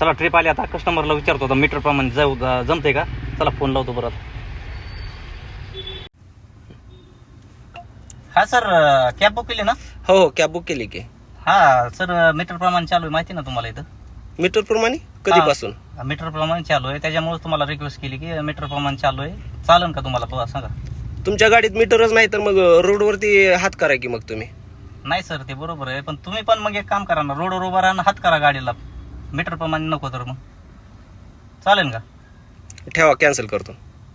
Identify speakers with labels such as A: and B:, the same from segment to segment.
A: चला ट्रिप आली आता. कस्टमरला विचारतो आता मीटर प्रमाणे जाऊ जमते का? चला फोन लावतो परत. हा सर कॅब बुक केली ना?
B: हो हो कॅब बुक केली की.
A: हा सर मीटर प्रमाणे चालू आहे. माहिती ना तुम्हाला इथं?
B: मीटर प्रमाणे? कधीपासून?
A: मीटर प्रमाणे चालू आहे. त्याच्यामुळे तुम्हाला रिक्वेस्ट केली की मीटर प्रमाणे चालू आहे. चालेल का तुम्हाला बघा सांगा.
B: तुमच्या गाडीत मीटरच नाही तर मग रोडवरती हात करा की मग तुम्ही.
A: नाही सर ते बरोबर आहे. पण तुम्ही पण मग एक काम करा ना. रोडवर उभा राहा आणि हात करा गाडीला. मीटर प्रमाणे नको तर मग. चालेल का?
B: ठेवा कॅन्सल करतो.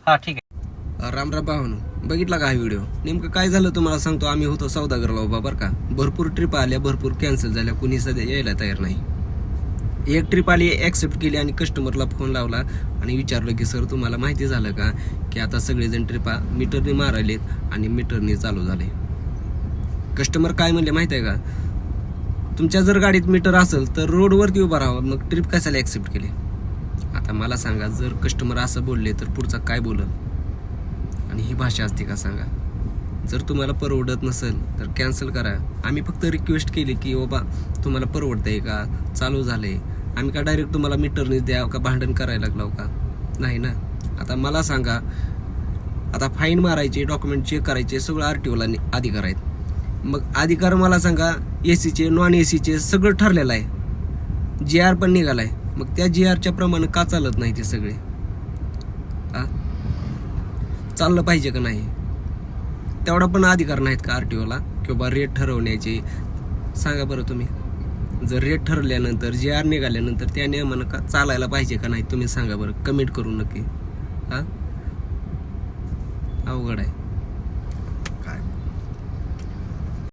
A: हा ठीक आहे.
B: रामराम भावानो बघितला का हा व्हिडिओ नेमकं काय झालं तुम्हाला सांगतो आम्ही होतो सौदागरला उभा बरं का. भरपूर ट्रिप आल्या भरपूर कॅन्सल झाल्या कुणी सध्या यायला तयार नाही. एक ट्रिप आली ॲक्सेप्ट केली आणि कस्टमरला फोन लावला आणि विचारलं की सर तुम्हाला माहिती झालं का की आता सगळेजण ट्रिपा मीटरने मारायलेत आणि मीटरने चालू झाले. कस्टमर काय म्हणले माहिती आहे का? तुमच्या जर गाडीत मीटर असेल तर रोडवरती उभा राहा मग ट्रिप कशाला ॲक्सेप्ट केली? आता मला सांगा जर कस्टमर असं बोलले तर पुढचा काय बोलल? आणि ही भाषा असते का सांगा? जर तुम्हाला परवडत नसेल तर कॅन्सल करा. आम्ही फक्त रिक्वेस्ट केली की बाबा तुम्हाला परवडतंय का? चालू झालंय. आम्ही का डायरेक्ट तुम्हाला मीटरनेच द्या का? भांडण करायला लागलो का? नाही ना. आता मला सांगा आता फाईन मारायचे डॉक्युमेंट चेक करायचे सगळं आर टी ओला अधिकार आहेत. मग अधिकार मला सांगा ए सीचे नॉन ए सीचे सगळं ठरलेलं आहे. जी आर पण निघालाय. मग त्या जी आरच्या प्रमाणे का चालत नाही ते सगळे? आ? चाललं पाहिजे का नाही? तेवढा पण अधिकार नाहीत का आर टी ओला किंवा रेट ठरवण्याचे? सांगा बरं तुम्ही. जर रेट ठरल्यानंतर जे आर निघाल्यानंतर त्या नियमानं का चालायला पाहिजे का नाही तुम्ही सांगा बरं. कमेंट करून नक्की. हां अवघड आहे.